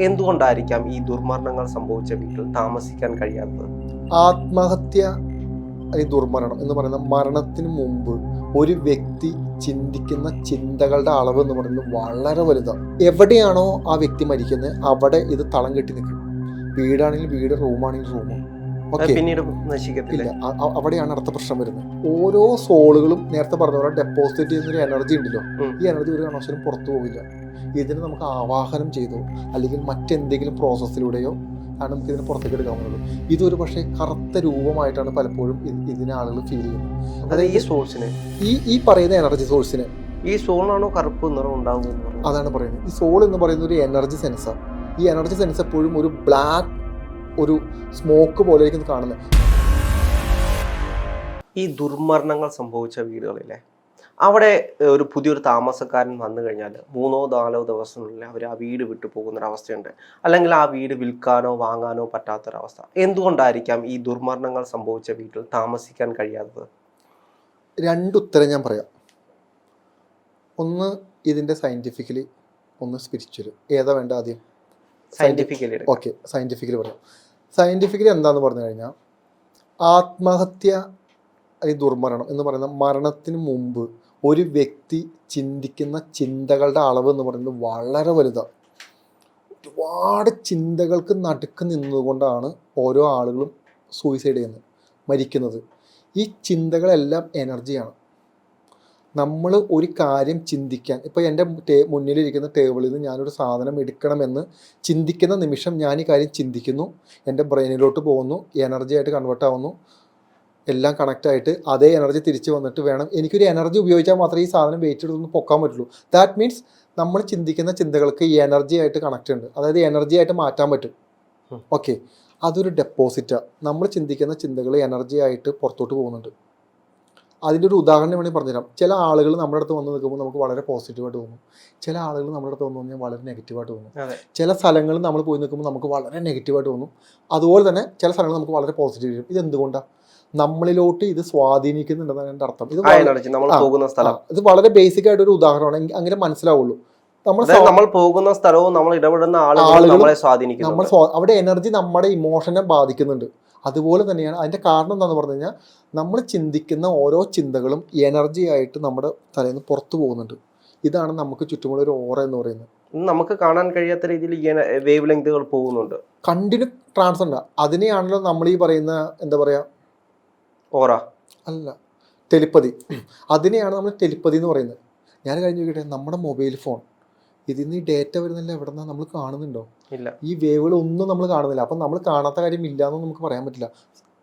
എന്തുകൊണ്ടായിരിക്കാം ഈ ദുർമരണങ്ങൾ സംഭവിച്ച വീട്ടിൽ താമസിക്കാൻ കഴിയാത്തത്? ആത്മഹത്യ അല്ലെങ്കിൽ ദുർമരണം എന്ന് പറയുന്ന മരണത്തിന് മുമ്പ് ഒരു വ്യക്തി ചിന്തിക്കുന്ന ചിന്തകളുടെ അളവ് എന്ന് പറയുന്നത് വളരെ വലുതാണ്. എവിടെയാണോ ആ വ്യക്തി മരിക്കുന്നത് അവിടെ ഇത് തളം കെട്ടി നിൽക്കും. വീടാണെങ്കിൽ വീട് റൂമാണെങ്കിൽ റൂം. അത് ഓക്കെ പിന്നീട് നശിക്കത്തില്ല. അവിടെയാണ് അടുത്ത പ്രശ്നം വരുന്നത്. ഓരോ സോളുകളും നേരത്തെ പറഞ്ഞ പോലെ ഡെപ്പോസിറ്റ് ചെയ്യുന്നൊരു എനർജി ഉണ്ടല്ലോ. ഈ എനർജി ഒരു കാരണവശാലും പുറത്തു പോവില്ല. ഇതിനെ നമുക്ക് ആവാഹനം ചെയ്തോ അല്ലെങ്കിൽ മറ്റെന്തെങ്കിലും പ്രോസസ്സിലൂടെയോ ആണ് നമുക്ക് ഇതിനെ പുറത്തേക്ക് എടുക്കാൻ പറ്റുന്നത് ഇതൊരു പക്ഷേ കറുത്ത രൂപമായിട്ടാണ് പലപ്പോഴും ഇത് ഇതിനെ ആളുകൾ ഫീൽ ചെയ്യുന്നത്. അതായത് ഈ സോഴ്സിന് ഈ ഈ പറയുന്ന എനർജി സോഴ്സിന് ഈ സോളാണോ കറുപ്പ് നിറം ഉണ്ടാകുന്നത് അതാണ് പറയുന്നത്. ഈ സോൾ എന്ന് പറയുന്ന ഒരു എനർജി സെൻസർ ഈ എനർജി സെൻസ് എപ്പോഴും ഒരു ബ്ലാക്ക് ഒരു സ്മോക്ക് പോലെ ആയിരിക്കും കാണുന്നത്. ഈ ദുർമരണങ്ങൾ സംഭവിച്ച വീടുകളിലെ അവിടെ ഒരു പുതിയൊരു താമസക്കാരൻ വന്നു കഴിഞ്ഞാൽ മൂന്നോ നാലോ ദിവസങ്ങളിൽ അവർ ആ വീട് വിട്ടു പോകുന്നൊരവസ്ഥയുണ്ട് അല്ലെങ്കിൽ ആ വീട് വിൽക്കാനോ വാങ്ങാനോ പറ്റാത്തൊരവസ്ഥ. എന്തുകൊണ്ടായിരിക്കാം ഈ ദുർമരണങ്ങൾ സംഭവിച്ച വീട്ടിൽ താമസിക്കാൻ കഴിയാത്തത്? രണ്ടുത്തരം ഞാൻ പറയാം. ഒന്ന് ഇതിന്റെ സയന്റിഫിക്കലി ഒന്ന് സ്പിരിച്വൽ ഏതാ വേണ്ട ആദ്യം? സയന്റിഫിക്കലി ഓക്കെ സയന്റിഫിക്കലി പറയാം. സയന്റിഫിക്കലി എന്താന്ന് പറഞ്ഞു കഴിഞ്ഞാൽ ആത്മഹത്യ അല്ലെങ്കിൽ ദുർമരണം എന്ന് പറയുന്ന മരണത്തിന് മുമ്പ് ഒരു വ്യക്തി ചിന്തിക്കുന്ന ചിന്തകളുടെ അളവ് എന്ന് പറയുന്നത് വളരെ വലുതാണ് ഒരുപാട് ചിന്തകൾക്ക് നടുക്ക് നിന്നുകൊണ്ടാണ് ഓരോ ആളുകളും സൂയിസൈഡ് ചെയ്യുന്നത് മരിക്കുന്നത്. ഈ ചിന്തകളെല്ലാം എനർജിയാണ് നമ്മൾ ഒരു കാര്യം ചിന്തിക്കാൻ ഇപ്പോൾ എന്റെ ടേ മുന്നിലിരിക്കുന്ന ടേബിളിൽ നിന്ന് ഞാനൊരു സാധനം എടുക്കണമെന്ന് ചിന്തിക്കുന്ന നിമിഷം ഞാൻ ഈ കാര്യം ചിന്തിക്കുന്നു. എന്റെ ബ്രെയിനിലോട്ട് പോകുന്നു എനർജി ആയിട്ട് കൺവേർട്ട് ആവുന്നു. എല്ലാം കണക്റ്റ് ആയിട്ട് അതേ എനർജി തിരിച്ച് വന്നിട്ട് വേണം. എനിക്കൊരു എനർജി ഉപയോഗിച്ചാൽ മാത്രമേ ഈ സാധനം വെയിറ്റ് എടുത്തൊന്ന് പൊക്കാൻ പറ്റുള്ളൂ. ദാറ്റ് മീൻസ് നമ്മൾ ചിന്തിക്കുന്ന ചിന്തകൾക്ക് ഈ എനർജി ആയിട്ട് കണക്റ്റ് ഉണ്ട്. അതായത് എനർജി ആയിട്ട് മാറ്റാൻ പറ്റും. ഓക്കെ അതൊരു ഡെപ്പോസിറ്റാണ് നമ്മൾ ചിന്തിക്കുന്ന ചിന്തകൾ എനർജി ആയിട്ട് പുറത്തോട്ട് പോകുന്നുണ്ട്. അതിന്റെ ഒരു ഉദാഹരണം വേണമെങ്കിൽ പറഞ്ഞുതരാം. ചില ആളുകൾ നമ്മുടെ അടുത്ത് വന്ന് നിൽക്കുമ്പോൾ നമുക്ക് വളരെ പോസിറ്റീവായിട്ട് തോന്നും. ചില ആളുകൾ നമ്മുടെ അടുത്ത് വന്നു കഴിഞ്ഞാൽ വളരെ നെഗറ്റീവായിട്ട് തോന്നും. ചില സ്ഥലങ്ങൾ നമ്മൾ പോയി നിൽക്കുമ്പോൾ നമുക്ക് വളരെ നെഗറ്റീവായിട്ട് തോന്നും. അതുപോലെ തന്നെ ചില സ്ഥലങ്ങൾ നമുക്ക് വളരെ പോസിറ്റീവ് വരും ഇത് എന്തുകൊണ്ടാണ് നമ്മളിലോട്ട് ഇത് സ്വാധീനിക്കുന്നുണ്ടെന്നാണ് എന്റെ അർത്ഥം. ഇത് നമ്മൾ പോകുന്ന സ്ഥലം. ഇത് വളരെ ബേസിക് ആയിട്ട് ഒരു ഉദാഹരണമാണ്. അങ്ങനെ മനസ്സിലാവുള്ളൂ. നമ്മൾ നമ്മൾ പോകുന്ന സ്ഥലവും നമ്മൾ ഇടപെടുന്ന ആളുകൾ നമ്മളെ നമ്മളെ നമ്മൾ അവിടെ എനർജി നമ്മുടെ ഇമോഷനെ ബാധിക്കുന്നുണ്ട്. അതുപോലെ തന്നെയാണ് അതിന്റെ കാരണം എന്താണെന്ന് പറഞ്ഞു കഴിഞ്ഞാൽ നമ്മൾ ചിന്തിക്കുന്ന ഓരോ ചിന്തകളും എനർജി ആയിട്ട് നമ്മുടെ തലയിൽ നിന്ന് പുറത്തു പോകുന്നുണ്ട്. ഇതാണ് നമുക്ക് ചുറ്റുമുള്ള ഒരു ഓറ എന്ന് പറയുന്നത്. നമുക്ക് കാണാൻ കഴിയാത്ത രീതിയിൽ വേവ് ലെങ്തുകൾ പോകുന്നുണ്ട്. കണ്ടിന്യൂ ട്രാൻസ് ഉണ്ട്. അതിനെയാണല്ലോ നമ്മൾ ഈ പറയുന്ന എന്താ പറയുക ഓറ അല്ല ടെലിപ്പതി അതിനെയാണ് നമ്മൾ ടെലിപ്പതി എന്ന് പറയുന്നത്. ഞാൻ കഴിഞ്ഞ് നോക്കിയിട്ട് നമ്മുടെ മൊബൈൽ ഫോൺ ഇതിൽ നിന്ന് ഈ ഡേറ്റ വരുന്നില്ല എവിടെ നിന്നാണ് നമ്മൾ കാണുന്നുണ്ടോ? ഇല്ല. ഈ വേവുകൾ ഒന്നും നമ്മൾ കാണുന്നില്ല. അപ്പം നമ്മൾ കാണാത്ത കാര്യം ഇല്ല എന്ന് നമുക്ക് പറയാൻ പറ്റില്ല.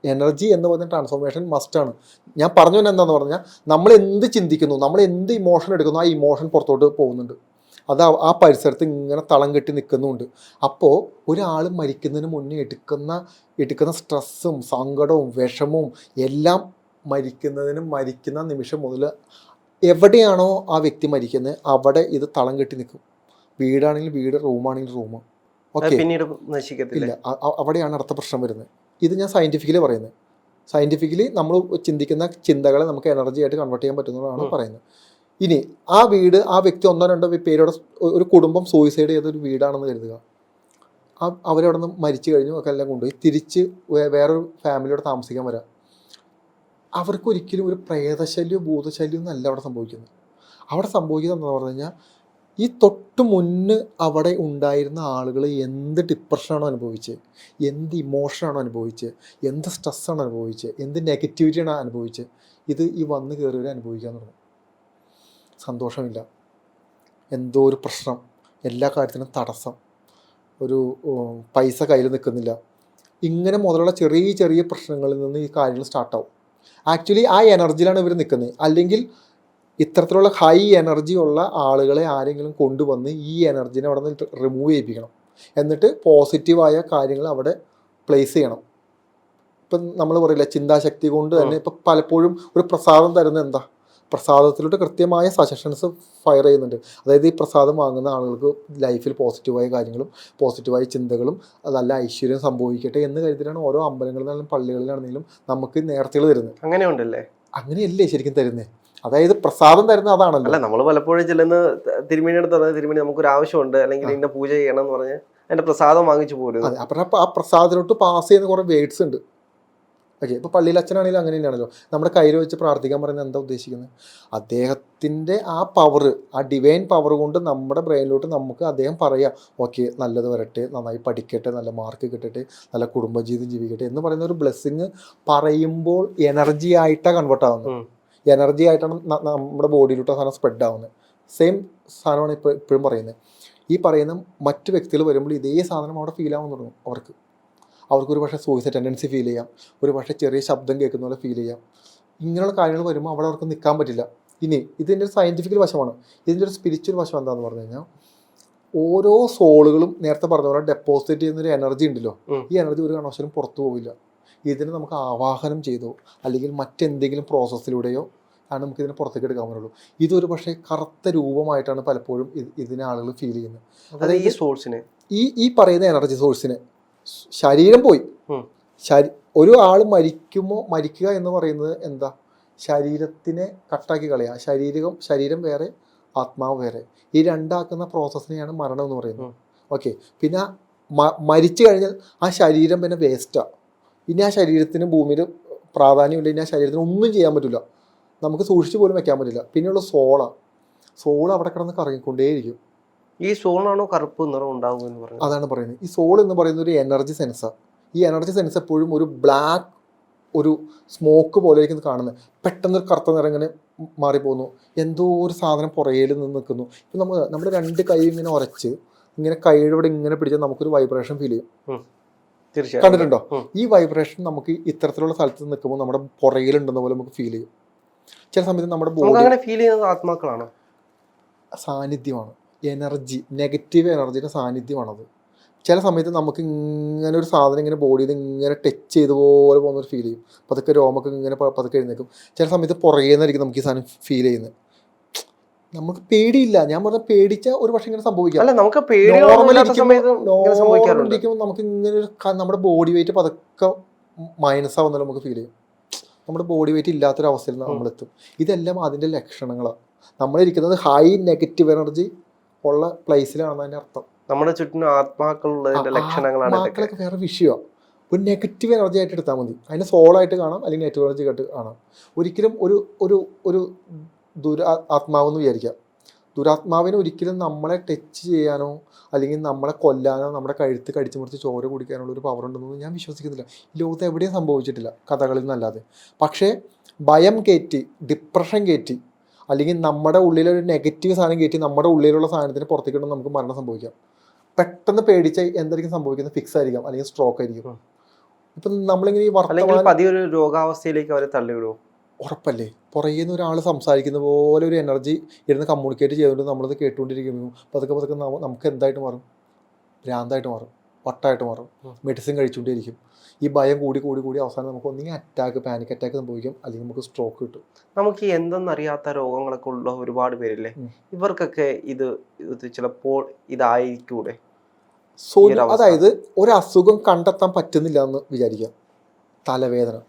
എനർജി എന്ന് പറയുന്ന ട്രാൻസ്ഫോർമേഷൻ മസ്റ്റ് ആണ്. ഞാൻ പറഞ്ഞു തന്നെ എന്താന്ന് പറഞ്ഞാൽ നമ്മൾ എന്ത് ചിന്തിക്കുന്നു നമ്മൾ എന്ത് ഇമോഷൻ എടുക്കുന്നു ആ ഇമോഷൻ പുറത്തോട്ട് പോകുന്നുണ്ട്. അത് ആ- പരിസരത്ത് ഇങ്ങനെ തളം കെട്ടി നിൽക്കുന്നുണ്ട് അപ്പോൾ ഒരാൾ മരിക്കുന്നതിന് മുന്നേ എടുക്കുന്ന എടുക്കുന്ന സ്ട്രെസ്സും സങ്കടവും വിഷമവും എല്ലാം മരിക്കുന്നതിന് മരിക്കുന്ന നിമിഷം മുതൽ എവിടെയാണോ ആ വ്യക്തി മരിക്കുന്നത് അവിടെ ഇത് തളം കെട്ടി നിൽക്കും വീടാണെങ്കിൽ വീട് റൂമാണെങ്കിൽ റൂം. പിന്നീട് നശിക്കത്തില്ല? അവിടെയാണ് അടുത്ത പ്രശ്നം വരുന്നത്. ഇത് ഞാൻ സയന്റിഫിക്കലി പറയുന്നത്. സയന്റിഫിക്കലി നമ്മൾ ചിന്തിക്കുന്ന ചിന്തകളെ നമുക്ക് എനർജി ആയിട്ട് കൺവേർട്ട് ചെയ്യാൻ പറ്റുന്നതാണ് പറയുന്നത്. ഇനി ആ വീട് ആ വ്യക്തി ഒന്നോ രണ്ടോ പേരോടെ ഒരു കുടുംബം സൂയിസൈഡ് ചെയ്ത ഒരു വീടാണെന്ന് കരുതുക. ആ അവരവിടെ നിന്ന് മരിച്ചു കഴിഞ്ഞു ഒക്കെ എല്ലാം കൊണ്ടുപോയി തിരിച്ച് വേറൊരു ഫാമിലിയോട് താമസിക്കാൻ വരാം. അവർക്ക് ഒരിക്കലും ഒരു പ്രേതശല്യോ ഭൂതശല്യോ ഒന്നല്ല അവിടെ സംഭവിക്കുന്നത്. അവിടെ സംഭവിക്കുന്നത് എന്താണെന്ന് പറഞ്ഞു കഴിഞ്ഞാൽ ഈ തൊട്ട് മുന്ന് അവിടെ ഉണ്ടായിരുന്ന ആളുകൾ എന്ത് ഡിപ്രഷനാണോ അനുഭവിച്ചത് എന്ത് ഇമോഷനാണോ അനുഭവിച്ചത് എന്ത് സ്ട്രെസ്സാണ് അനുഭവിച്ചത് എന്ത് നെഗറ്റിവിറ്റിയാണ് അനുഭവിച്ചത് ഇത് ഈ വന്ന് കയറിയവർ അനുഭവിക്കാൻ തുടങ്ങും. സന്തോഷമില്ല. എന്തോ ഒരു പ്രശ്നം. എല്ലാ കാര്യത്തിനും തടസ്സം. ഒരു പൈസ കയ്യിൽ നിൽക്കുന്നില്ല. ഇങ്ങനെ മുതലുള്ള ചെറിയ ചെറിയ പ്രശ്നങ്ങളിൽ നിന്ന് ഈ കാര്യങ്ങൾ സ്റ്റാർട്ടാവും ആക്ച്വലി ആ എനർജിയിലാണ് ഇവർ നിൽക്കുന്നത്. അല്ലെങ്കിൽ ഇത്തരത്തിലുള്ള ഹൈ എനർജി ഉള്ള ആളുകളെ ആരെങ്കിലും കൊണ്ടുവന്ന് ഈ എനർജിനെ അവിടെ നിന്ന് റിമൂവ് ചെയ്യിപ്പിക്കണം. എന്നിട്ട് പോസിറ്റീവായ കാര്യങ്ങൾ അവിടെ പ്ലേസ് ചെയ്യണം. ഇപ്പം നമ്മൾ പറയില്ല ചിന്താശക്തി കൊണ്ട് തന്നെ ഇപ്പം പലപ്പോഴും ഒരു പ്രസാദം തരുന്നത് എന്താ? പ്രസാദത്തിലോട്ട് കൃത്യമായ സജഷൻസ് ഫയർ ചെയ്യുന്നുണ്ട്. അതായത് ഈ പ്രസാദം വാങ്ങുന്ന ആളുകൾക്ക് ലൈഫിൽ പോസിറ്റീവായ കാര്യങ്ങളും പോസിറ്റീവായ ചിന്തകളും നല്ല ഐശ്വര്യം സംഭവിക്കട്ടെ എന്ന് കരുതിയാണ് ഓരോ അമ്പലങ്ങളിലാണെങ്കിലും പള്ളികളിലാണെങ്കിലും നമുക്ക് നേർച്ചകൾ തരുന്നത്. അങ്ങനെ ഉണ്ടല്ലേ അങ്ങനെയല്ലേ ശരിക്കും തരുന്നത്? അതായത് പ്രസാദം തരുന്ന അതാണല്ലോ. അല്ല നമ്മൾ പലപ്പോഴും ചെല്ലുന്ന തിരുമേനി എടുത്ത് അതായത് തിരുമേനി നമുക്കൊരു ആവശ്യമുണ്ട്. അല്ലെങ്കിൽ. ഇന്ന പൂജ ചെയ്യണം എന്ന് പറഞ്ഞ് അതിന്റെ പ്രസാദം വാങ്ങിച്ചു പോലും. അതെ അപ്പം ആ പ്രസാദത്തിലോട്ട് പാസ് ചെയ്യുന്ന കുറേ വേർഡ്സ് ഉണ്ട്. ഓക്കെ ഇപ്പോൾ പള്ളിയിൽ അച്ഛനാണെങ്കിലും അങ്ങനെ തന്നെയാണല്ലോ. നമ്മുടെ കയ്യിൽ വെച്ച് പ്രാർത്ഥിക്കാൻ പറയുന്നത് എന്താ ഉദ്ദേശിക്കുന്നത്? അദ്ദേഹത്തിന്റെ ആ പവർ ആ ഡിവൈൻ പവർ കൊണ്ട് നമ്മുടെ ബ്രെയിനിലോട്ട് നമുക്ക് അദ്ദേഹം പറയാം ഓക്കെ നല്ലത് വരട്ടെ നന്നായി പഠിക്കട്ടെ നല്ല മാർക്ക് കിട്ടട്ടെ നല്ല കുടുംബജീവിതം ജീവിക്കട്ടെ എന്ന് പറയുന്ന ഒരു ബ്ലെസ്സിങ് പറയുമ്പോൾ എനർജി ആയിട്ടാണ് കൺവേർട്ട് ആവുന്നത്. എനർജി ആയിട്ടാണ് നമ്മുടെ ബോഡിയിലോട്ട് സാധനം സ്പ്രെഡ് ആവുന്നത് സെയിം സാധനമാണ് ഇപ്പോൾ ഇപ്പോഴും പറയുന്നത് ഈ പറയുന്ന മറ്റു വ്യക്തികൾ വരുമ്പോൾ ഇതേ സാധനം അവിടെ ഫീൽ ആവാൻ തുടങ്ങും അവർക്ക്. അവർക്ക് ഒരു പക്ഷേ സൂയിസൈഡ് ടെൻഡൻസി ഫീൽ ചെയ്യാം. ഒരു പക്ഷേ ചെറിയ ശബ്ദം കേൾക്കുന്ന പോലെ ഫീൽ ചെയ്യാം. ഇങ്ങനെയുള്ള കാര്യങ്ങൾ വരുമ്പോൾ അവിടെ അവർക്ക് നിൽക്കാൻ പറ്റില്ല. ഇനി ഇതിന്റെ ഒരു സയന്റിഫിക്കൽ വശമാണ്. ഇതിന്റെ ഒരു സ്പിരിച്വൽ വശം എന്താണെന്ന് പറഞ്ഞു കഴിഞ്ഞാൽ ഓരോ സോളുകളും നേരത്തെ പറഞ്ഞ പോലെ ഡെപ്പോസിറ്റ് ചെയ്യുന്ന ഒരു എനർജി ഉണ്ടല്ലോ. ഈ എനർജി ഒരു കാരണവശാലും പുറത്തു പോവില്ല. ഇതിനെ നമുക്ക് ആവാഹനം ചെയ്തോ. അല്ലെങ്കിൽ മറ്റെന്തെങ്കിലും പ്രോസസ്സിലൂടെയോ ആണ് നമുക്ക് ഇതിനെ പുറത്തേക്ക് എടുക്കാൻ പറ്റുള്ളൂ. ഇതൊരു പക്ഷേ കറുത്ത രൂപമായിട്ടാണ് പലപ്പോഴും ഇത് ഇതിനെ ആളുകൾ ഫീൽ ചെയ്യുന്നത്. അതായത് ഈ സോഴ്സിനെ ഈ ഈ പറയുന്ന എനർജി സോഴ്സിന് ശരീരം പോയി. ശരി ഒരു ആൾ മരിക്കുമോ മരിക്കുക എന്ന് പറയുന്നത് എന്താ? ശരീരത്തിനെ കട്ടാക്കി കളയുക ശരീരം ശരീരം വേറെ ആത്മാവ് വേറെ. ഈ രണ്ടാക്കുന്ന പ്രോസസ്സിനെയാണ് മരണം എന്ന് പറയുന്നത്. ഓക്കെ പിന്നെ മരിച്ചു കഴിഞ്ഞാൽ ആ ശരീരം പിന്നെ വേസ്റ്റാണ് ഇനി ആ ശരീരത്തിന് ഭൂമിയിൽ പ്രാധാന്യമില്ല ഇനി ആ ശരീരത്തിന് ഒന്നും ചെയ്യാൻ പറ്റില്ല. നമുക്ക് സൂക്ഷിച്ചു പോലും വെക്കാൻ പറ്റില്ല. പിന്നെയുള്ള സോള. സോൾ അവിടെ കിടന്ന് കറങ്ങിക്കൊണ്ടേയിരിക്കും. ഈ സോളാണോ കറുപ്പ് നിറം ഉണ്ടാവും എന്ന് പറയുന്നത്? അതാണ് പറയുന്നത്. ഈ സോൾ എന്ന് പറയുന്നത് ഒരു എനർജി സെൻസാണ് ഈ എനർജി സെൻസ് എപ്പോഴും ഒരു ബ്ലാക്ക് ഒരു സ്മോക്ക് പോലെ ആയിരിക്കും കാണുന്നത്. പെട്ടെന്ന് ഒരു കറുത്ത നിറം ഇങ്ങനെ മാറിപ്പോകുന്നു. എന്തോ ഒരു സാധനം പുറയിൽ നിന്ന് നിൽക്കുന്നു. ഇപ്പം നമ്മൾ നമ്മുടെ രണ്ട് കൈ ഇങ്ങനെ ഉരച്ച് ഇങ്ങനെ കൈയുടെ ഇവിടെ ഇങ്ങനെ പിടിച്ചാൽ നമുക്കൊരു വൈബ്രേഷൻ ഫീൽ ചെയ്യും. തീർച്ചയായും. കണ്ടിട്ടുണ്ടോ? ഈ വൈബ്രേഷൻ നമുക്ക് ഇത്തരത്തിലുള്ള സ്ഥലത്ത് നിൽക്കുമ്പോൾ നമ്മുടെ പുറകിലുണ്ടെന്ന പോലെ നമുക്ക് ഫീൽ ചെയ്യും. ചില സമയത്ത് നമ്മുടെ ബോഡി ഫീൽ ചെയ്യുന്നത് ആത്മാക്കളാണ്. സാന്നിധ്യമാണ്. എനർജി നെഗറ്റീവ് എനർജിയുടെ സാന്നിധ്യമാണത്. ചില സമയത്ത് നമുക്ക് ഇങ്ങനെ ഒരു സാധനം ഇങ്ങനെ ബോഡിയിൽ ഇങ്ങനെ ടച്ച് ചെയ്ത പോലെ പോകുന്ന ഒരു ഫീൽ ചെയ്യും. പതുക്കെ രോമൊക്കെ ഇങ്ങനെ പതുക്കെ എഴുന്നേക്കും ചില സമയത്ത് പുറകെ നിന്നായിരിക്കും നമുക്ക് ഈ സാധനം ഫീൽ ചെയ്യുന്നത്. നമുക്ക് പേടിയില്ല. ഞാൻ പറഞ്ഞ പേടിച്ച ഒരു പക്ഷെ ഇങ്ങനെ സംഭവിക്കാം. അല്ല നമുക്ക് നമുക്ക് ഇങ്ങനെ ഒരു നമ്മുടെ ബോഡി വെയിറ്റ് പതുക്കെ മൈനസ് ആവുന്നല്ലോ നമുക്ക് ഫീൽ ചെയ്യും. നമ്മുടെ ബോഡി വെയിറ്റ് ഇല്ലാത്തൊരു അവസ്ഥയിൽ. നമ്മളെത്തും. ഇതെല്ലാം അതിന്റെ ലക്ഷണങ്ങളാണ് നമ്മളിരിക്കുന്നത് ഹൈ നെഗറ്റീവ് എനർജി ഉള്ള പ്ലേസിലാണ് അതിന്റെ അർത്ഥം. നമ്മുടെ ചുറ്റിനും ആത്മാക്കളുള്ളതിന്റെ ലക്ഷണങ്ങളാണ് ആത്മാക്കളൊക്കെ വേറെ വിഷയമാണ് ഒരു നെഗറ്റീവ് എനർജി ആയിട്ട് എടുത്താൽ മതി. അതിനെ സോളായിട്ട് കാണാം അല്ലെങ്കിൽ നെഗറ്റീവ് എനർജി ആയിട്ട് കാണാം. ഒരിക്കലും ഒരു ഒരു ഒരു ദുര ആത്മാവെന്ന് വിചാരിക്കാം. ദുരാത്മാവിനെ ഒരിക്കലും നമ്മളെ ടച്ച് ചെയ്യാനോ അല്ലെങ്കിൽ നമ്മളെ കൊല്ലാനോ നമ്മുടെ കഴുത്ത് കടിച്ചു മുറിച്ച് ചോര കുടിക്കാനുള്ള ഒരു പവർ ഉണ്ടെന്ന് ഞാൻ വിശ്വസിക്കുന്നില്ല. ഈ ലോകത്ത് എവിടെയും സംഭവിച്ചിട്ടില്ല കഥകളിൽ നിന്നല്ലാതെ പക്ഷേ ഭയം കയറ്റി ഡിപ്രഷൻ കയറ്റി അല്ലെങ്കിൽ നമ്മുടെ ഉള്ളിലൊരു നെഗറ്റീവ് സാധനം കയറ്റി നമ്മുടെ ഉള്ളിലുള്ള സാധനത്തിന് പുറത്തേക്ക് നമുക്ക് മരണം സംഭവിക്കാം. പെട്ടെന്ന് പേടിച്ച എന്തായിരിക്കും സംഭവിക്കുന്നത്? ഫിക്സ് ആയിരിക്കാം അല്ലെങ്കിൽ സ്ട്രോക്ക് ആയിരിക്കും. ഇപ്പം നമ്മളിങ്ങനെ ഈ വർത്തമാനം പതിയെ ഒരു രോഗാവസ്ഥയിലേക്ക് അവരെ തള്ളിവിടും ഉറപ്പല്ലേ? പുറകിൽ നിന്ന് ഒരാൾ സംസാരിക്കുന്ന പോലെ ഒരു എനർജി ഇരുന്ന് കമ്മ്യൂണിക്കേറ്റ് ചെയ്തുകൊണ്ട് നമ്മളത് കേട്ടുകൊണ്ടിരിക്കുമ്പോൾ പതുക്കെ പതുക്കെ നമുക്ക് എന്തായിട്ട് മാറും? ഭ്രാന്തായിട്ട് മാറും. വട്ടായിട്ട് മാറും. മെഡിസിൻ കഴിച്ചുകൊണ്ടിരിക്കും. ഈ ഭയം കൂടി കൂടി കൂടി അവസാനം നമുക്ക് ഒന്നെങ്കിൽ അറ്റാക്ക് പാനിക് അറ്റാക്ക് സംഭവിക്കും. അല്ലെങ്കിൽ നമുക്ക് സ്ട്രോക്ക് കിട്ടും. നമുക്ക് എന്തെന്നറിയാത്ത രോഗങ്ങളൊക്കെ ഉള്ള ഒരുപാട് പേരില്ലേ? ഇവർക്കൊക്കെ ഇത് ഇത് ചിലപ്പോൾ ഇതായിരിക്കൂടെ? സോ അതായത് ഒരു അസുഖം കണ്ടെത്താൻ പറ്റുന്നില്ല എന്ന് വിചാരിക്കാം. തലവേദന.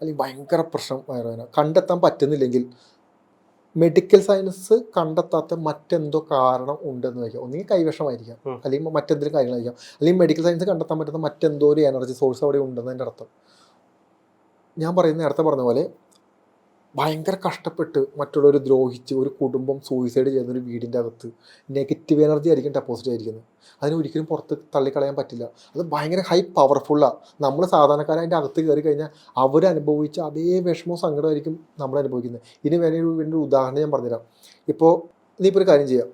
അല്ലെങ്കിൽ ഭയങ്കര പ്രശ്നം വയറുവേദന. കണ്ടെത്താൻ പറ്റുന്നില്ലെങ്കിൽ മെഡിക്കൽ സയൻസ് കണ്ടെത്താത്ത മറ്റെന്തോ കാരണം ഉണ്ടെന്ന് വയ്ക്കാം. ഒന്നുകിൽ കൈവശമായിരിക്കാം. അല്ലെങ്കിൽ മറ്റെന്തെങ്കിലും കാര്യങ്ങളായിരിക്കാം അല്ലെങ്കിൽ മെഡിക്കൽ സയൻസ് കണ്ടെത്താൻ പറ്റുന്ന മറ്റെന്തോ ഒരു എനർജി സോഴ്സ് അവിടെ ഉണ്ടെന്നതിന്റെ അർത്ഥം. ഞാൻ പറയുന്ന നേരത്തെ പറഞ്ഞ പോലെ ഭയങ്കര കഷ്ടപ്പെട്ട് മറ്റുള്ളവർ ദ്രോഹിച്ച് ഒരു കുടുംബം സൂയിസൈഡ് ചെയ്യുന്ന ഒരു വീടിന്റെ അകത്ത് നെഗറ്റീവ് എനർജി ആയിരിക്കും ഡെപ്പോസിറ്റ് ആയിരിക്കുന്നത് അതിനെ ഒരിക്കലും പുറത്ത് തള്ളിക്കളയാൻ പറ്റില്ല. അത് ഭയങ്കര ഹൈ പവർഫുള്ളാണ് നമ്മൾ സാധാരണക്കാരെ അതിന്റെ അകത്ത് കയറി കഴിഞ്ഞാൽ അവരനുഭവിച്ച അതേ വിഷമവും സങ്കടമായിരിക്കും നമ്മൾ അനുഭവിക്കുന്നത്. ഇനി വേണ്ട ഒരു ഉദാഹരണം ഞാൻ പറഞ്ഞുതരാം. ഇപ്പോൾ നീയിപ്പോൾ ഒരു കാര്യം ചെയ്യാം.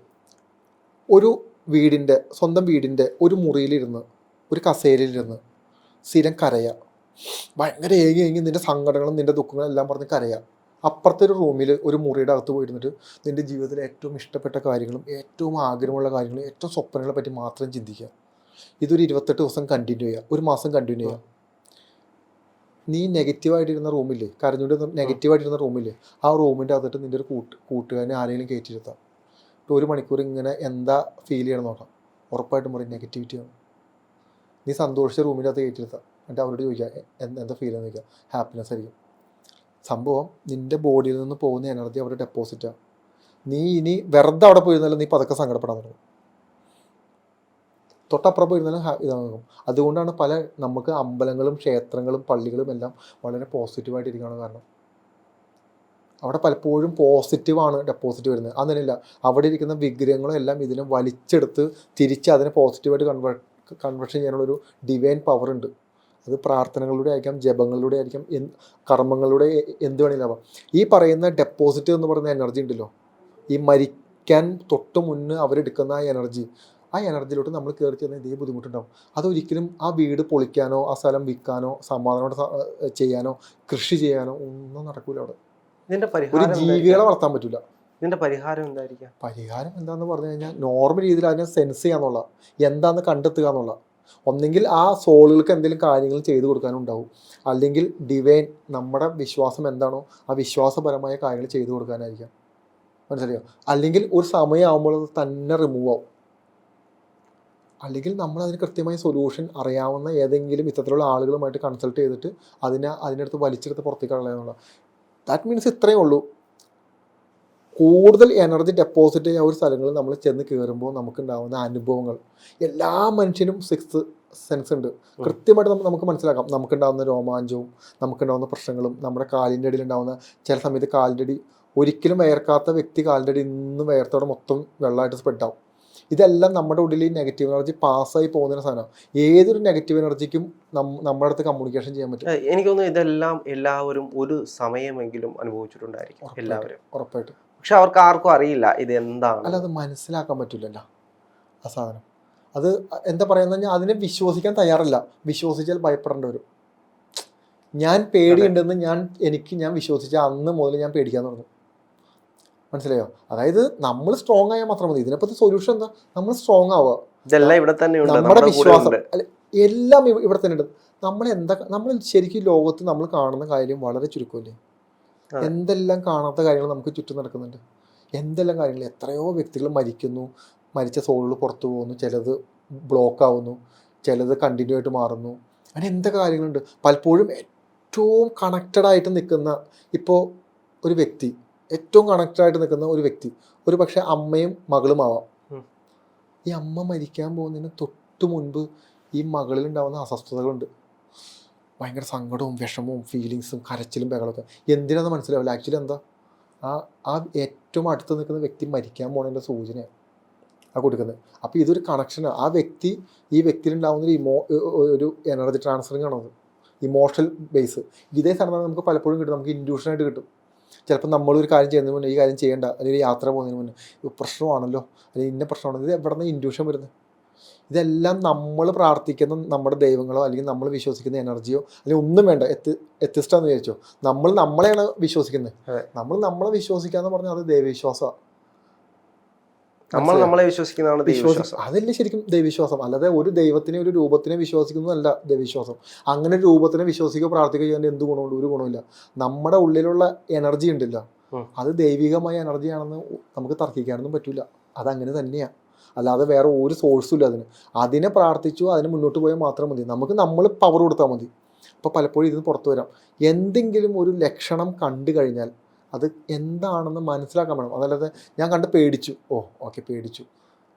ഒരു വീടിന്റെ സ്വന്തം വീടിന്റെ ഒരു മുറിയിലിരുന്ന് ഒരു കസേരയിലിരുന്ന് സ്ഥിരം കരയുക ഭയങ്കര ഏങ്ങി ഏങ്ങി നിന്റെ സങ്കടങ്ങളും നിന്റെ ദുഃഖങ്ങളും എല്ലാം പറഞ്ഞ് കരയുക അപ്പുറത്തെ ഒരു റൂമിൽ ഒരു മുറിയുടെ അകത്ത് പോയിരുന്നിട്ട് നിന്റെ ജീവിതത്തിലെ ഏറ്റവും ഇഷ്ടപ്പെട്ട കാര്യങ്ങളും ഏറ്റവും ആഗ്രഹമുള്ള കാര്യങ്ങളും ഏറ്റവും സ്വപ്നങ്ങളെ പറ്റി മാത്രം ചിന്തിക്കുക. ഇതൊരു ഇരുപത്തെട്ട് ദിവസം കണ്ടിന്യൂ ചെയ്യുക. ഒരു മാസം കണ്ടിന്യൂ ചെയ്യുക. നീ നെഗറ്റീവായിട്ടിരുന്ന റൂമില്ലേ കരഞ്ഞുകൊണ്ട് നെഗറ്റീവായിട്ടിരുന്ന റൂമില്ലേ ആ റൂമിന്റെ അകത്തിട്ട് നിന്റെ ഒരു കൂട്ട് കൂട്ടുകാരനെ ആരെങ്കിലും കയറ്റിയിരുത്താം ഇപ്പോൾ ഒരു മണിക്കൂർ ഇങ്ങനെ എന്താ ഫീൽ ചെയ്യണം നോക്കാം. ഉറപ്പായിട്ടും പറയും നെഗറ്റിവിറ്റിയാണ് നീ സന്തോഷിച്ച റൂമിന്റെ അകത്ത് കയറ്റിയിരുത്താം എന്നിട്ട് അവരോട് ചോദിക്കുക എന്താ ഫീൽ എന്ന് ചോദിക്കുക. ഹാപ്പിനെസ് ആയിരിക്കും. സംഭവം നിന്റെ ബോഡിയിൽ നിന്ന് പോകുന്ന എനർജി അവിടെ ഡെപ്പോസിറ്റാണ് നീ ഇനി വെറുതെ അവിടെ പോയിരുന്നാലും നീ പതുക്കെ സങ്കടപ്പെടാൻ തുടങ്ങും. തൊട്ടപ്പുറം പോയിരുന്നാലും ഇതാകും അതുകൊണ്ടാണ് പല നമുക്ക് അമ്പലങ്ങളും ക്ഷേത്രങ്ങളും പള്ളികളും എല്ലാം വളരെ പോസിറ്റീവായിട്ട് പോസിറ്റീവായിട്ടിരിക്കുകയാണ് കാരണം. അവിടെ പലപ്പോഴും പോസിറ്റീവാണ് ഡെപ്പോസിറ്റ് വരുന്നത്. അങ്ങനെയല്ല അവിടെ ഇരിക്കുന്ന വിഗ്രഹങ്ങളും എല്ലാം ഇതിനെ വലിച്ചെടുത്ത് തിരിച്ച് അതിനെ പോസിറ്റീവായിട്ട് കൺവേർട്ട് കൺവേർഷൻ ചെയ്യാനുള്ളൊരു ഡിവൈൻ പവർ ഉണ്ട്. അത് പ്രാർത്ഥനകളിലൂടെ ആയിരിക്കാം ജപങ്ങളിലൂടെ ആയിരിക്കാം എന്ത് കർമ്മങ്ങളിലൂടെ എന്ത് വേണമെങ്കിലും ആവാം. ഈ പറയുന്ന ഡെപ്പോസിറ്റ് എന്ന് പറയുന്ന എനർജി ഉണ്ടല്ലോ ഈ മരിക്കാൻ തൊട്ട് മുന്നേ അവരെടുക്കുന്ന ആ എനർജി ആ എനർജിയിലോട്ട് നമ്മൾ കയറി ചെന്നാൽ ഇതേ ബുദ്ധിമുട്ടുണ്ടാവും. അതൊരിക്കലും ആ വീട് പൊളിക്കാനോ ആ സ്ഥലം വിൽക്കാനോ സമാധാനത്തോടെ സ- ചെയ്യാനോ കൃഷി ചെയ്യാനോ ഒന്നും നടക്കൂല അവിടെ. ഇതിന്റെ ഒരു പരിഹാരം ജീവികളെ? വളർത്താൻ പറ്റില്ല ഇതിന്റെ പരിഹാരം എന്തായിരിക്കാം? പരിഹാരം എന്താന്ന് പറഞ്ഞു കഴിഞ്ഞാൽ നോർമൽ രീതിയിൽ അതിനെ സെൻസ് ചെയ്യാന്നുള്ള എന്താന്ന് കണ്ടെത്തുക എന്നുള്ള ഒന്നെങ്കിൽ ആ സോളുകൾക്ക് എന്തെങ്കിലും കാര്യങ്ങൾ ചെയ്തു കൊടുക്കാനുണ്ടാവും. അല്ലെങ്കിൽ ഡിവൈൻ നമ്മുടെ വിശ്വാസം എന്താണോ ആ വിശ്വാസപരമായ കാര്യങ്ങൾ ചെയ്തു കൊടുക്കാനായിരിക്കാം. മനസ്സിലായോ? അല്ലെങ്കിൽ ഒരു സമയമാകുമ്പോൾ അത് തന്നെ റിമൂവ് ആവും. അല്ലെങ്കിൽ നമ്മൾ അതിന് കൃത്യമായ സൊല്യൂഷൻ അറിയാവുന്ന ഏതെങ്കിലും ഇത്തരത്തിലുള്ള ആളുകളുമായിട്ട് കൺസൾട്ട് ചെയ്തിട്ട് അതിനെ അതിനടുത്ത് വലിച്ചെടുത്ത് പുറത്തേക്ക് കളയാന്നുള്ള ദാറ്റ് മീൻസ് ഇത്രയേ ഉള്ളൂ. കൂടുതൽ എനർജി ഡെപ്പോസിറ്റ് ചെയ്യുന്ന ഒരു സ്ഥലങ്ങളിൽ നമ്മൾ ചെന്ന് കയറുമ്പോൾ നമുക്കുണ്ടാവുന്ന അനുഭവങ്ങൾ. എല്ലാ മനുഷ്യനും സിക്സ് സെൻസ് ഉണ്ട്. കൃത്യമായിട്ട് നമുക്ക് നമുക്ക് മനസ്സിലാക്കാം. നമുക്കുണ്ടാവുന്ന രോമാഞ്ചവും നമുക്കുണ്ടാവുന്ന പ്രശ്നങ്ങളും നമ്മുടെ കാലിന്റെ അടിയിൽ ഉണ്ടാവുന്ന ചില സമയത്ത് കാലിന്റെ അടി ഒരിക്കലും വയർക്കാത്ത വ്യക്തി കാലിന്റെ അടി ഇന്നും വയർത്തോടെ മൊത്തം വെള്ളമായിട്ട് സ്പ്രെഡ് ആവും. ഇതെല്ലാം നമ്മുടെ ഉള്ളിൽ ഈ നെഗറ്റീവ് എനർജി പാസ്സായി പോകുന്ന സാധനം ഏതൊരു നെഗറ്റീവ് എനർജിക്കും നമ്മുടെ അടുത്ത് കമ്മ്യൂണിക്കേഷൻ ചെയ്യാൻ പറ്റും. എനിക്ക് തോന്നുന്നു ഇതെല്ലാം എല്ലാവരും ഒരു സമയമെങ്കിലും അനുഭവിച്ചിട്ടുണ്ടായിരിക്കും. എല്ലാവരും. ഉറപ്പായിട്ടും. പക്ഷെ അവർക്ക് ആർക്കും അറിയില്ല ഇത് എന്താണ് അല്ല അത് മനസ്സിലാക്കാൻ പറ്റില്ലല്ലോ ആ സാധനം. അത് എന്താ പറയുന്നത് അതിനെ വിശ്വസിക്കാൻ തയ്യാറല്ല. വിശ്വസിച്ചാൽ ഭയപ്പെടേണ്ടി വരും. ഞാൻ പേടിയുണ്ടെന്ന് ഞാൻ എനിക്ക് ഞാൻ വിശ്വസിച്ച അന്ന് മുതൽ ഞാൻ പേടിക്കാൻ തുടങ്ങും. മനസ്സിലായോ? അതായത് നമ്മൾ സ്ട്രോങ് ആയാൽ മാത്രം മതി. ഇതിനെപ്പറ്റി സൊല്യൂഷൻ എന്താ? നമ്മൾ സ്ട്രോങ് ആവുക. ഇതെല്ലാം ഇവിടെ തന്നെ നമ്മുടെ വിശ്വാസം. എല്ലാം ഇവിടെ തന്നെ ഉണ്ട്. നമ്മൾ എന്താ നമ്മൾ ശരിക്കും ലോകത്ത് നമ്മൾ കാണുന്ന കാര്യം വളരെ ചുരുക്കമല്ലേ. എന്തെല്ലാം കാണാത്ത കാര്യങ്ങൾ നമുക്ക് ചുറ്റും നടക്കുന്നുണ്ട്. എന്തെല്ലാം കാര്യങ്ങൾ എത്രയോ വ്യക്തികൾ മരിക്കുന്നു. മരിച്ച സോളുകൾ പുറത്തു പോകുന്നു. ചിലത് ബ്ലോക്ക് ആവുന്നു. ചിലത് കണ്ടിന്യൂ ആയിട്ട് മാറുന്നു. അങ്ങനെ എന്തൊക്കെ കാര്യങ്ങളുണ്ട്? പലപ്പോഴും ഏറ്റവും കണക്റ്റഡ് ആയിട്ട് നിൽക്കുന്ന ഇപ്പോൾ ഒരു വ്യക്തി ഏറ്റവും കണക്റ്റഡ് ആയിട്ട് നിൽക്കുന്ന ഒരു വ്യക്തി ഒരു പക്ഷേ അമ്മയും മകളും ആവാം. ഈ അമ്മ മരിക്കാൻ പോകുന്നതിന് തൊട്ട് മുൻപ് ഈ മകളിലുണ്ടാവുന്ന അസ്വസ്ഥതകളുണ്ട്. ഭയങ്കര സങ്കടവും വിഷമവും ഫീലിങ്സും കരച്ചിലും ബഹളമൊക്കെ. എന്തിനാന്ന് മനസ്സിലാവില്ല. ആക്ച്വലി എന്താ? ആ ആ ഏറ്റവും അടുത്ത് നിൽക്കുന്ന വ്യക്തി മരിക്കാൻ പോണതിന്റെ സൂചനയാണ് ആ കൊടുക്കുന്നത്. അപ്പോൾ ഇതൊരു കണക്ഷനാണ് ആ. വ്യക്തി ഈ വ്യക്തിയിലുണ്ടാവുന്ന ഒരു ഇമോ ഒരു എനർജി ട്രാൻസ്ഫറിങ് ആണത്. ഇമോഷണൽ ബേസ് ഇതേ സാധനം നമുക്ക് പലപ്പോഴും കിട്ടും. നമുക്ക് ഇൻഡ്യൂഷനായിട്ട് കിട്ടും. ചിലപ്പോൾ നമ്മളൊരു കാര്യം ചെയ്യുന്നതിന് മുന്നേ ഈ കാര്യം ചെയ്യേണ്ട. അല്ലെങ്കിൽ യാത്ര പോകുന്നതിന് മുന്നേ. പ്രശ്നമാണല്ലോ. അല്ലെങ്കിൽ ഇന്ന പ്രശ്നമാണോ. ഇത് എവിടെ നിന്ന് ഇൻഡ്യൂഷൻ വരുന്നത്? ഇതെല്ലാം നമ്മൾ പ്രാർത്ഥിക്കുന്ന നമ്മുടെ ദൈവങ്ങളോ അല്ലെങ്കിൽ നമ്മൾ വിശ്വസിക്കുന്ന എനർജിയോ അല്ലെങ്കിൽ ഒന്നും വേണ്ട എത്തി എത്തിസ്റ്റാന്ന് വിചാരിച്ചോ? നമ്മൾ നമ്മളെയാണ് വിശ്വസിക്കുന്നത്. നമ്മൾ നമ്മളെ വിശ്വസിക്കാന്ന് പറഞ്ഞാൽ അത് ദൈവവിശ്വാസമാണ് നമ്മൾ നമ്മളെ വിശ്വസിക്കുന്നതാണ് വിശ്വാസം അതല്ലേ ശരിക്കും ദൈവവിശ്വാസം? അല്ലാതെ ഒരു ദൈവത്തിനെ ഒരു രൂപത്തിനെ വിശ്വസിക്കുന്നതല്ല ദൈവവിശ്വാസം. അങ്ങനെ ഒരു രൂപത്തിനെ വിശ്വസിക്കുകയോ പ്രാർത്ഥിക്കുകയോ ചെയ്യാൻ എന്ത് ഗുണമുണ്ട്? ഒരു ഗുണമില്ല. നമ്മുടെ ഉള്ളിലുള്ള എനർജി ഉണ്ടല്ലോ. അത് ദൈവികമായ എനർജിയാണെന്ന് നമുക്ക് തർക്കിക്കാനൊന്നും പറ്റില്ല അതങ്ങനെ തന്നെയാണ് അല്ലാതെ വേറെ ഒരു സോഴ്സും ഇല്ല അതിന്. അതിനെ പ്രാർത്ഥിച്ചു അതിന് മുന്നോട്ട് പോയാൽ മാത്രം മതി. നമുക്ക് നമ്മൾ പവർ കൊടുത്താൽ മതി. അപ്പോൾ പലപ്പോഴും ഇതിന് പുറത്തു വരാം. എന്തെങ്കിലും ഒരു ലക്ഷണം കണ്ടു കഴിഞ്ഞാൽ അത് എന്താണെന്ന് മനസ്സിലാക്കാൻ വേണം. അതല്ലാതെ ഞാൻ കണ്ട് പേടിച്ചു. ഓ ഓക്കെ പേടിച്ചു.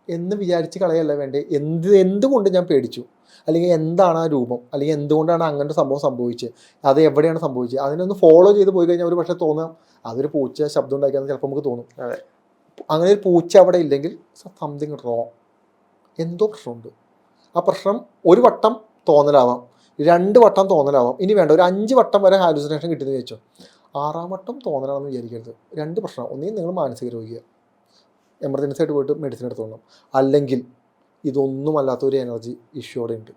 എന്ന് വിചാരിച്ച് കളയല്ല വേണ്ടേ. എന്ത് എന്തുകൊണ്ട് ഞാൻ പേടിച്ചു? അല്ലെങ്കിൽ എന്താണ് ആ രൂപം? അല്ലെങ്കിൽ എന്തുകൊണ്ടാണ് അങ്ങനത്തെ സംഭവം സംഭവിച്ചത്? അത് എവിടെയാണ് സംഭവിച്ചത്? അതിനൊന്ന് ഫോളോ ചെയ്ത് പോയി കഴിഞ്ഞാൽ ഒരു പക്ഷേ തോന്നാം. അതൊരു പൂച്ച ശബ്ദം ഉണ്ടാക്കിയാൽ ചിലപ്പോൾ നമുക്ക് തോന്നും. അങ്ങനെ ഒരു പൂച്ച അവിടെ ഇല്ലെങ്കിൽ സംതിങ് റോങ് എന്തോ പ്രശ്നമുണ്ട്. ആ പ്രശ്നം ഒരു വട്ടം തോന്നലാവാം. രണ്ട് വട്ടം തോന്നലാവാം. ഇനി വേണ്ട ഒരു അഞ്ച് വട്ടം വരെ ഹാലുസിനേഷൻ കിട്ടിയെന്ന് വെച്ചോ ആറാം വട്ടം തോന്നലാണെന്ന് വിചാരിക്കരുത്. രണ്ട് പ്രശ്നം. ഒന്നേ നിങ്ങൾ മാനസിക രോഗിയാണ് എമർജൻസി ആയിട്ട് പോയിട്ട് മെഡിസിൻ എടുത്തോളണം. അല്ലെങ്കിൽ ഇതൊന്നുമല്ലാത്ത ഒരു എനർജി ഇഷ്യൂ അവിടെ ഉണ്ട്.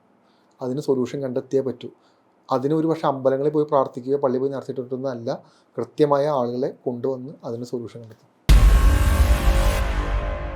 അതിന് സൊല്യൂഷൻ കണ്ടെത്തിയേ പറ്റൂ. അതിന് ഒരു പക്ഷേ അമ്പലങ്ങളിൽ പോയി പ്രാർത്ഥിക്കുകയോ പള്ളിയിൽ പോയി നടത്തിയിട്ടൊന്നല്ല കൃത്യമായ ആളുകളെ കൊണ്ടുവന്ന് അതിന് സൊല്യൂഷൻ കണ്ടെത്തും.